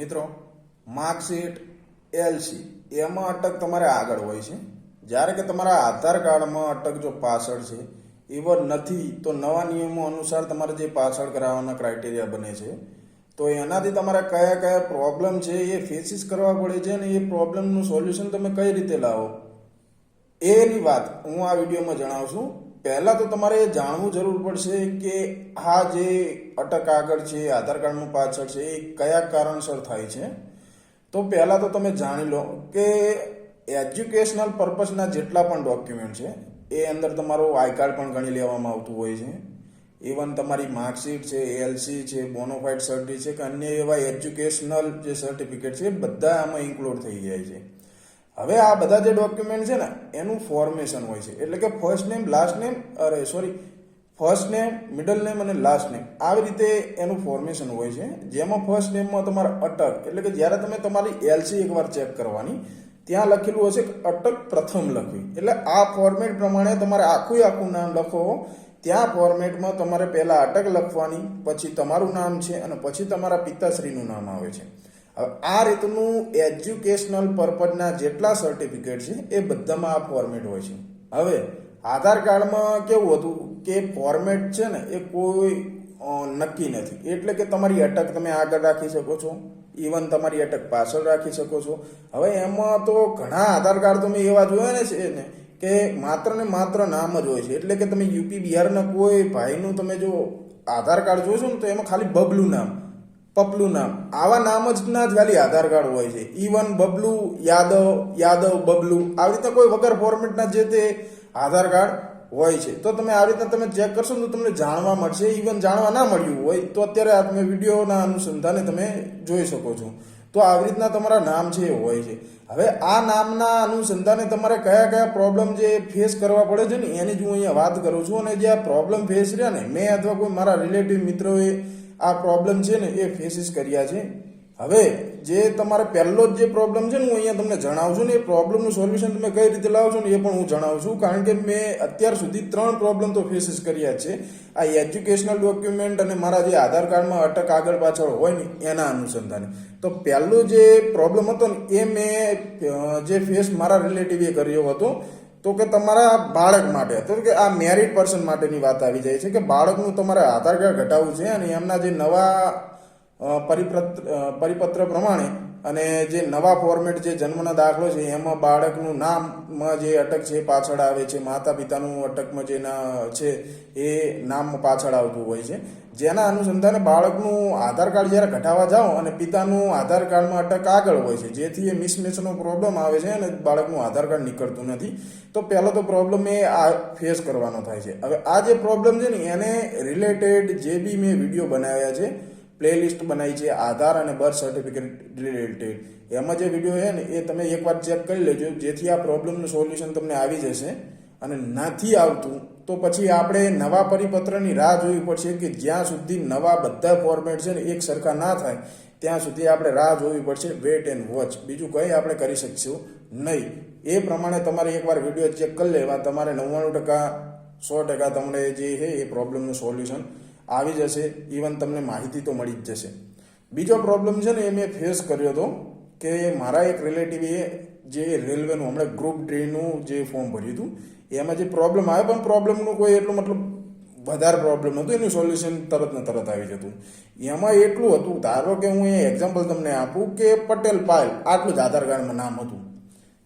મિત્રો marksheet LC એમાં અટક તમારે આગળ હોય છે. જ્યારે કે તમારા આધાર કાર્ડમાં અટક જો પાછળ છે ઇવન નથી, તો નવા નિયમો અનુસાર તમારે જે પાછળ કરાવવાના ક્રાઇટેરિયા બને છે, તો એનાથી તમારા કયા કયા પ્રોબ્લેમ છે એ ફેસિસ કરવા પડે છે અને એ પ્રોબ્લેમનું સોલ્યુશન તમે કઈ રીતે લાવો? એની વાત હું આ વિડીયોમાં જણાવું છું પહેલાં તો તમારે જાણવું જરૂર પડશે કે આ જે અટક આગળ છે, આધાર કાર્ડનું પાછળ છે, એ કયા કારણસર થાય છે. તો પહેલાં તો તમે જાણી લો કે એજ્યુકેશનલ પર્પઝના જેટલા પણ ડોક્યુમેન્ટ છે, એ અંદર તમારું આઈ કાર્ડ પણ ગણી લેવામાં આવતું હોય છે. ઇવન તમારી માર્કશીટ છે, એલસી છે બોનોફાઇડ સર્ટિફિકેટ છે કે અન્ય એવા એજ્યુકેશનલ જે સર્ટિફિકેટ છે, એ બધા આમાં ઇન્ક્લુડ થઈ જાય છે. હવે આ બધા જે ડોક્યુમેન્ટ છે ને, એનું ફોર્મેશન હોય છે. એટલે કે ફર્સ્ટ નેમ લાસ્ટ નેમ અરે sorry first name middle name અને લાસ્ટ નેમ આવી રીતે એનું ફોર્મેશન હોય છે. જેમાં ફર્સ્ટ નેમમાં તમારે અટક, એટલે કે જ્યારે તમે તમારી એલસી એકવાર ચેક કરવાની, ત્યાં લખેલું હશે અટક પ્રથમ લખવી. એટલે આ ફોર્મેટ પ્રમાણે તમારે આખું આખું નામ લખો. ત્યાં ફોર્મેટમાં તમારે પહેલાં અટક લખવાની, પછી તમારું નામ છે અને પછી તમારા પિતાશ્રીનું નામ આવે છે. હવે આ રીતનું એજ્યુકેશનલ પર્પઝના જેટલા સર્ટિફિકેટ છે, એ બધામાં આ ફોર્મેટ હોય છે. હવે, આધાર કાર્ડમાં કેવું હતું કે ફોર્મેટ છે ને, એ કોઈ નક્કી નથી. એટલે કે તમારી અટક તમે આગળ રાખી શકો છો. ઇવન તમારી અટક પાછળ રાખી શકો છો. હવે એમાં તો ઘણા આધાર કાર્ડ તમે એવા જોયા ને છે ને, કે માત્ર ને માત્ર નામ જ હોય છે. એટલે કે તમે યુપી બિહારના કોઈ ભાઈનું તમે જો આધાર કાર્ડ જોશો ને, તો એમાં ખાલી બબલું નામ. પપલુ નામ. આવા નામ જ ના જ વાલી આધાર કાર્ડ હોય છે. ઇવન બબલુ, યાદવ યાદવ, બબલુ, આવી રીતે કોઈ વગર ફોર્મેટના જે તે આધાર કાર્ડ હોય છે. તો તમે આવી રીતના તમે ચેક કરશો તો તમને જાણવા મળશે. ઇવન જાણવા ના મળ્યું હોય તો અત્યારે આ તમે વિડીયોના અનુસંધાને તમે જોઈ શકો છો. તો આવી રીતના તમારા નામ છે એ હોય છે. હવે આ નામના અનુસંધાને તમારે કયા કયા પ્રોબ્લેમ જે ફેસ કરવા પડે છે ને એની જ હું અહીંયા વાત કરું છું. અને જે આ પ્રોબ્લેમ ફેસ રહ્યા ને, મેં અથવા કોઈ મારા રિલેટિવ મિત્રોએ આ પ્રોબ્લેમ છે ને એ ફેસિસ કર્યા છે. હવે જે તમારે પહેલો જ જે પ્રોબ્લેમ છે ને હું અહીંયા તમને જણાવું છું ને, એ પ્રોબ્લેમનું સોલ્યુશન તમે કઈ રીતે લાવો છો ને એ પણ હું જણાવું છું. કારણ કે મેં અત્યાર સુધી ત્રણ પ્રોબ્લેમ તો ફેસિસ કર્યા છે. આ એજ્યુકેશનલ ડોક્યુમેન્ટ અને મારા જે આધાર કાર્ડમાં અટક આગળ પાછળ હોય ને, એના અનુસંધાને. તો પહેલો જે પ્રોબ્લેમ હતો ને, એ મેં જે ફેસ મારા રિલેટિવે કર્યો હતો. તો કે તમારા બાળક માટે, તો કે આ મેરિડ પર્સન માટેની વાત આવી જાય છે કે બાળકનું તમારે આધાર કાર્ડ ઘટાડવું છે અને એમના જે નવા પરિપત્ર પરિપત્ર પ્રમાણે અને જે નવા ફોર્મેટ જે જન્મનો દાખલો છે, એમાં બાળકનું નામમાં જે અટક છે પાછળ આવે છે માતા પિતાનું અટકમાં જે છે એ નામ પાછળ આવતું હોય છે. જેના અનુસંધાને બાળકનું આધાર કાર્ડ જ્યારે ઘટાવા જાઓ અને પિતાનું આધાર કાર્ડમાં અટક આગળ હોય છે, જેથી એ મિસમેચનો પ્રોબ્લેમ આવે છે અને બાળકનું આધાર કાર્ડ નીકળતું નથી, તો પહેલો તો પ્રોબ્લેમ એ આ ફેસ કરવાનો થાય છે. હવે આ જે પ્રોબ્લેમ છે ને, એને રિલેટેડ જે બી મેં વીડિયો બનાવ્યા છે પ્લેલિસ્ટ બનાવી છે, આધાર અને બર્થ સર્ટિફિકેટ રિલેટેડ એમાં જે વીડિયો છે ને, એ તમે એકવાર ચેક કરી લેજો, જેથી આ પ્રોબ્લેમનું સોલ્યુશન તમને આવી જશે. અને નથી આવતું, તો પછી આપણે નવા પરિપત્રની રાહ જોવી પડશે કે જ્યાં સુધી નવા બધા ફોર્મેટ છે ને એક સરખા ના થાય, ત્યાં સુધી આપણે રાહ જોવી પડશે વેટ એન્ડ વોચ બીજું કંઈ આપણે કરી શકીશું નહીં. એ પ્રમાણે તમારે એકવાર વીડિયો ચેક કરી લેવા. તમારે નવ્વાણું ટકા, સો ટકા તમને જે છે એ પ્રોબ્લેમનું સોલ્યુશન આવી જશે ઇવન તમને માહિતી તો મળી જ જશે. બીજો પ્રોબ્લેમ છે ને એ મેં ફેસ કર્યો હતો કે મારા એક રિલેટિવે જે રેલવેનું, હમણાં ગ્રુપ ડ્રીનું જે ફોર્મ ભર્યું હતું, એમાં જે પ્રોબ્લેમ આવ્યો, પણ પ્રોબ્લેમનું કોઈ એટલું મતલબ વધારે પ્રોબ્લેમ હતું એનું સોલ્યુશન તરત ને તરત આવી જતું. એમાં એટલું હતું, ધારો કે હું એ એક્ઝામ્પલ તમને આપું કે પટેલ પાયલ, આટલું જ આધાર કાર્ડમાં નામ હતું.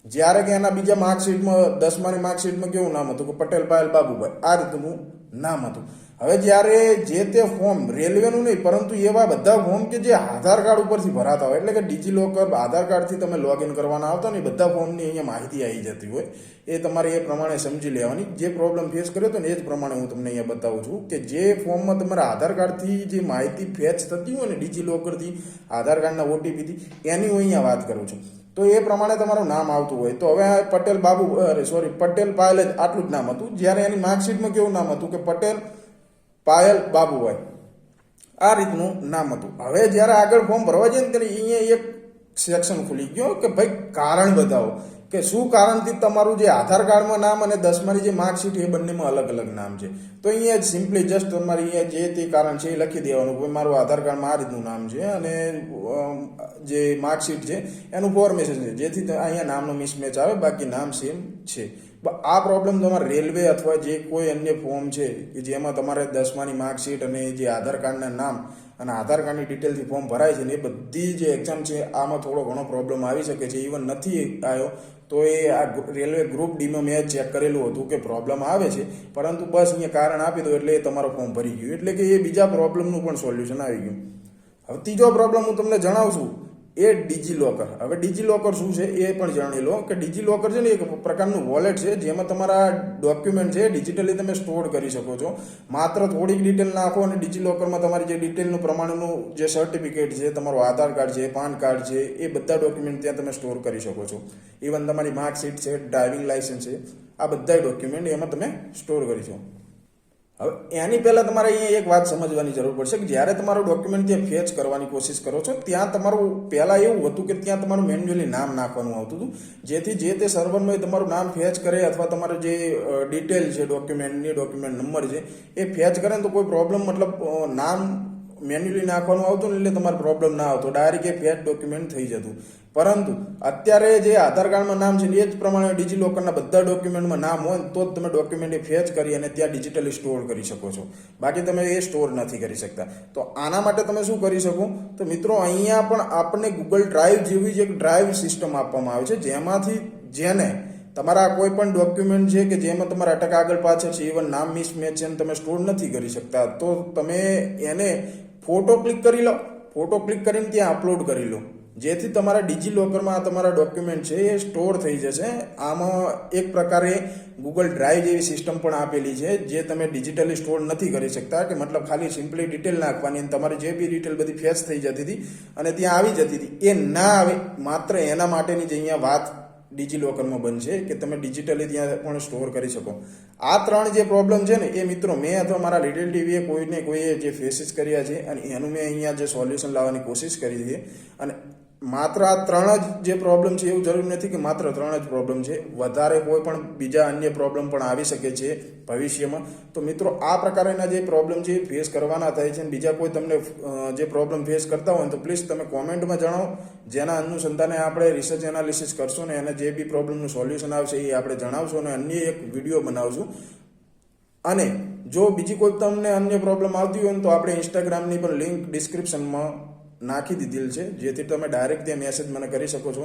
જ્યારે કે એના બીજા માર્કશીટમાં દસમાની માર્કશીટમાં કેવું નામ હતું કે પટેલ પાયલ બાબુભાઈ, આ રીતનું નામ હતું. હવે જ્યારે જે તે ફોર્મ રેલવેનું નહીં, પરંતુ એવા બધા ફોર્મ કે જે આધાર કાર્ડ ઉપરથી ભરાતા હોય, એટલે કે ડિજીલોકર આધાર કાર્ડથી તમે લોગિન કરવાના આવતા ને બધા ફોર્મની અહીંયા માહિતી આવી જતી હોય, એ તમારે એ પ્રમાણે સમજી લેવાની. જે પ્રોબ્લેમ ફેસ કર્યો હતો ને, એ જ પ્રમાણે હું તમને અહીંયા બતાવું છું કે જે ફોર્મમાં તમારા આધાર કાર્ડથી જે માહિતી ફેચ થતી હોય ને ડિજિલોકરથી આધાર કાર્ડના ઓટીપીથી એની હું અહીંયા વાત કરું છું. તો એ પ્રમાણે તમારું નામ આવતું હોય. તો હવે પટેલ બાબુ, અરે સોરી પટેલ પાયલ જ આટલું જ નામ હતું. જ્યારે એની માર્કશીટમાં કેવું નામ હતું કે પટેલ પાયલ બાબુભાઈ. આ રીતનું નામ હતું. હવે જ્યારે આગળ ફોર્મ ભરવા જઈએ ને ત્યારે અહીંયા એક સેક્શન ખુલી ગયો કે ભાઈ કારણ બતાવો. કે શું કારણથી તમારું જે આધાર કાર્ડમાં નામ અને દસમાની જે માર્કશીટ એ બંનેમાં અલગ અલગ નામ છે? તો અહીંયા સિમ્પલી જસ્ટ તમારે અહીંયા જે તે કારણ છે એ લખી દેવાનું કે મારું આધાર કાર્ડમાં આ રીતનું નામ છે અને જે માર્કશીટ છે એનું ફોર્મેશન છે. જેથી અહીંયા નામનો મિસમેચ આવે, બાકી નામ સેમ છે. આ પ્રોબ્લેમ તમારે રેલવે અથવા જે કોઈ અન્ય ફોર્મ છે, કે જેમાં તમારે દસમાની માર્કશીટ અને જે આધાર કાર્ડના નામ અને આધાર કાર્ડની ડિટેલથી ફોર્મ ભરાય છે ને એ બધી જે એક્ઝામ છે, આમાં થોડો ઘણો પ્રોબ્લેમ આવી શકે છે. ઇવન નથી આવ્યો, તો એ આ રેલવે ગ્રુપ ડીમાં મેં ચેક કરેલું હતું કે પ્રોબ્લેમ આવે છે. પરંતુ બસ અહીંયા કારણ આપી દો એટલે એ તમારો ફોર્મ ભરી ગયું. એટલે કે એ બીજા પ્રોબ્લેમનું પણ સોલ્યુશન આવી ગયું. હવે ત્રીજો પ્રોબ્લેમ હું તમને જણાવું છું. એ ડિજિલોકર હવે ડિજિલોકર શું છે? એ પણ જાણી લો કે ડિજિલોકર છે ને એક પ્રકારનું વોલેટ છે, જેમાં તમારા ડોક્યુમેન્ટ છે ડિજિટલી તમે સ્ટોર કરી શકો છો. માત્ર થોડીક ડિટેલ નાખો અને ડિજિલોકરમાં તમારી જે ડિટેલનું પ્રમાણનું જે સર્ટિફિકેટ છે, તમારું આધાર કાર્ડ છે, પાન કાર્ડ છે, એ બધા ડોક્યુમેન્ટ ત્યાં તમે સ્ટોર કરી શકો છો. ઇવન તમારી માર્કશીટ છે ડ્રાઇવિંગ લાઇસન્સ છે, આ બધા ડોક્યુમેન્ટ એમાં તમે સ્ટોર કરી શકો. હવે એની પહેલાં તમારે અહીંયા એક વાત સમજવાની જરૂર પડશે કે જ્યારે તમારું ડોક્યુમેન્ટ ત્યાં ફેચ કરવાની કોશિશ કરો છો, ત્યાં તમારું પહેલાં એવું હતું કે ત્યાં તમારું મેન્યુઅલી નામ નાખવાનું આવતું હતું. જેથી જે તે સર્વરમાં તમારું નામ ફેચ કરે અથવા તમારું જે ડિટેલ છે ડોક્યુમેન્ટની ડોક્યુમેન્ટ નંબર છે, એ ફેચ કરે તો કોઈ પ્રોબ્લેમ મતલબ નામ મેન્યુઅલી નાખવાનું આવતું ને એટલે તમારે પ્રોબ્લેમ ના આવતો. ડાયરેક્ટ એ ફેચ ડોક્યુમેન્ટ થઈ જતું. પરંતુ અત્યારે જે આધાર કાર્ડમાં નામ છે એ જ પ્રમાણે ડિજિલોકરના બધા ડોક્યુમેન્ટમાં નામ હોય તો જ તમે ડોક્યુમેન્ટ ફેચ કરી અને ત્યાં ડિજિટલી સ્ટોર કરી શકો છો. બાકી તમે એ સ્ટોર નથી કરી શકતા. તો આના માટે તમે શું કરી શકો? તો મિત્રો, અહીંયા પણ આપણને ગૂગલ ડ્રાઈવ જેવી જ એક ડ્રાઈવ સિસ્ટમ આપવામાં આવે છે, જેમાંથી જેને તમારા કોઈ પણ ડોક્યુમેન્ટ છે કે જેમાં તમારા અટક આગળ પાછળ છે ઇવન નામ મિસમેચ છે તમે સ્ટોર નથી કરી શકતા, તો તમે એને ફોટો ક્લિક કરી લો. ફોટો ક્લિક કરીને ત્યાં અપલોડ કરી લો. જેથી તમારા ડિજિલોકરમાં આ તમારા ડોક્યુમેન્ટ છે એ સ્ટોર થઈ જશે. આમાં એક પ્રકારે ગૂગલ ડ્રાઈવ જેવી સિસ્ટમ પણ આપેલી છે, જે તમે ડિજિટલી સ્ટોર નથી કરી શકતા, કે મતલબ ખાલી સિમ્પલી ડિટેલ નાખવાની અને તમારી જે બી ડિટેલ બધી ફેસ થઈ જતી હતી અને ત્યાં આવી જતી હતી. એ ના આવે, માત્ર એના માટેની જે અહીંયા વાત ડિજિલોકરમાં બનશે કે તમે ડિજિટલી ત્યાં પણ સ્ટોર કરી શકો. આ ત્રણ જે પ્રોબ્લેમ છે ને, એ મિત્રો મેં અથવા મારા રિલેટિવે કોઈને કોઈએ જે ફેસીસ કર્યા છે અને એનું મેં અહીંયા જે સોલ્યુશન લાવવાની કોશિશ કરી છે અને માત્ર આ ત્રણ જ જે પ્રોબ્લેમ છે, એવું જરૂરી નથી કે માત્ર ત્રણ જ પ્રોબ્લેમ છે. વધારે કોઈ પણ બીજા અન્ય પ્રોબ્લેમ પણ આવી શકે છે ભવિષ્યમાં. તો મિત્રો, આ પ્રકારના જે પ્રોબ્લેમ છે, એ ફેસ કરવાના થાય છે. અને બીજા કોઈ તમને જે પ્રોબ્લેમ ફેસ કરતા હોય તો પ્લીઝ તમે કોમેન્ટમાં જણાવો. જેના અનુસંધાને આપણે રિસર્ચ એનાલિસિસ કરશું ને એને જે બી પ્રોબ્લેમનું સોલ્યુશન આવશે એ આપણે જણાવશું અને અન્ય એક વીડિયો બનાવશું. અને જો બીજી કોઈ તમને અન્ય પ્રોબ્લેમ આવતી હોય તો આપણે ઇન્સ્ટાગ્રામની પણ લિંક ડિસ્ક્રિપ્શનમાં નાખી દીધેલ છે જેથી તમે ડાયરેક્ટ ત્યાં મેસેજ મને કરી શકો છો.